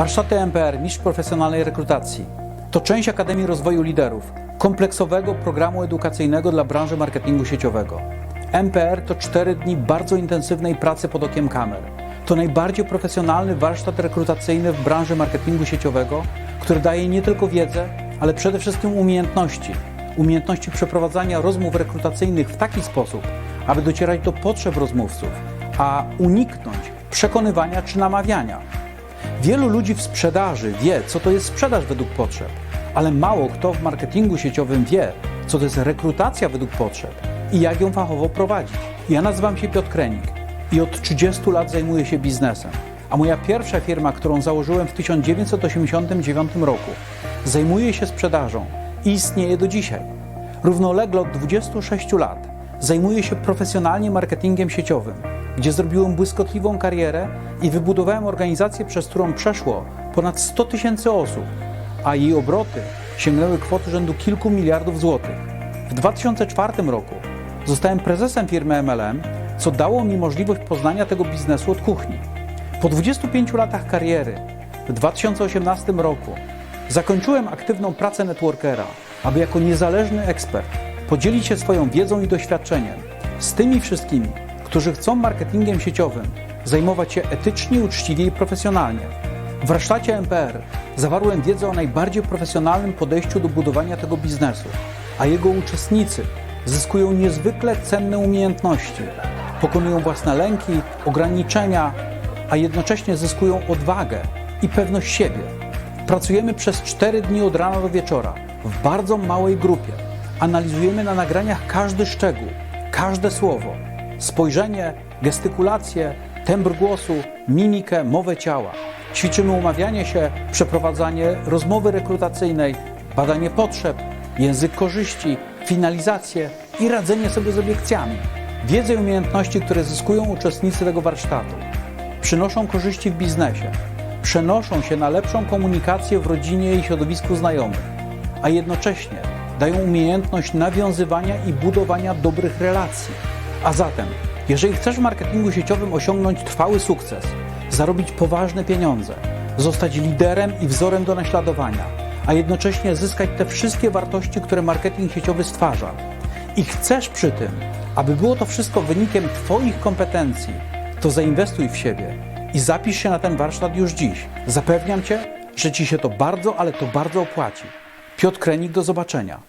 Warsztaty MPR Mistrz Profesjonalnej Rekrutacji to część Akademii Rozwoju Liderów, kompleksowego programu edukacyjnego dla branży marketingu sieciowego. MPR to 4 dni bardzo intensywnej pracy pod okiem kamer. To najbardziej profesjonalny warsztat rekrutacyjny w branży marketingu sieciowego, który daje nie tylko wiedzę, ale przede wszystkim umiejętności. Umiejętności przeprowadzania rozmów rekrutacyjnych w taki sposób, aby docierać do potrzeb rozmówców, a uniknąć przekonywania czy namawiania. Wielu ludzi w sprzedaży wie, co to jest sprzedaż według potrzeb, ale mało kto w marketingu sieciowym wie, co to jest rekrutacja według potrzeb i jak ją fachowo prowadzić. Ja nazywam się Piotr Krenik i od 30 lat zajmuję się biznesem, a moja pierwsza firma, którą założyłem w 1989 roku, zajmuje się sprzedażą i istnieje do dzisiaj. Równolegle od 26 lat zajmuję się profesjonalnie marketingiem sieciowym, gdzie zrobiłem błyskotliwą karierę i wybudowałem organizację, przez którą przeszło ponad 100 tysięcy osób, a jej obroty sięgnęły kwoty rzędu kilku miliardów złotych. W 2004 roku zostałem prezesem firmy MLM, co dało mi możliwość poznania tego biznesu od kuchni. Po 25 latach kariery, w 2018 roku, zakończyłem aktywną pracę networkera, aby jako niezależny ekspert podzielić się swoją wiedzą i doświadczeniem z tymi wszystkimi, którzy chcą marketingiem sieciowym zajmować się etycznie, uczciwie i profesjonalnie. W warsztacie MPR zawarłem wiedzę o najbardziej profesjonalnym podejściu do budowania tego biznesu, a jego uczestnicy zyskują niezwykle cenne umiejętności, pokonują własne lęki, ograniczenia, a jednocześnie zyskują odwagę i pewność siebie. Pracujemy przez 4 dni od rana do wieczora w bardzo małej grupie. Analizujemy na nagraniach każdy szczegół, każde słowo, spojrzenie, gestykulację, tembr głosu, mimikę, mowę ciała. Ćwiczymy umawianie się, przeprowadzanie rozmowy rekrutacyjnej, badanie potrzeb, język korzyści, finalizację i radzenie sobie z obiekcjami. Wiedzę i umiejętności, które zyskują uczestnicy tego warsztatu, przynoszą korzyści w biznesie, przenoszą się na lepszą komunikację w rodzinie i środowisku znajomych, a jednocześnie dają umiejętność nawiązywania i budowania dobrych relacji. A zatem, jeżeli chcesz w marketingu sieciowym osiągnąć trwały sukces, zarobić poważne pieniądze, zostać liderem i wzorem do naśladowania, a jednocześnie zyskać te wszystkie wartości, które marketing sieciowy stwarza, i chcesz przy tym, aby było to wszystko wynikiem Twoich kompetencji, to zainwestuj w siebie i zapisz się na ten warsztat już dziś. Zapewniam Cię, że Ci się to bardzo, ale to bardzo opłaci. Piotr Krenik, do zobaczenia.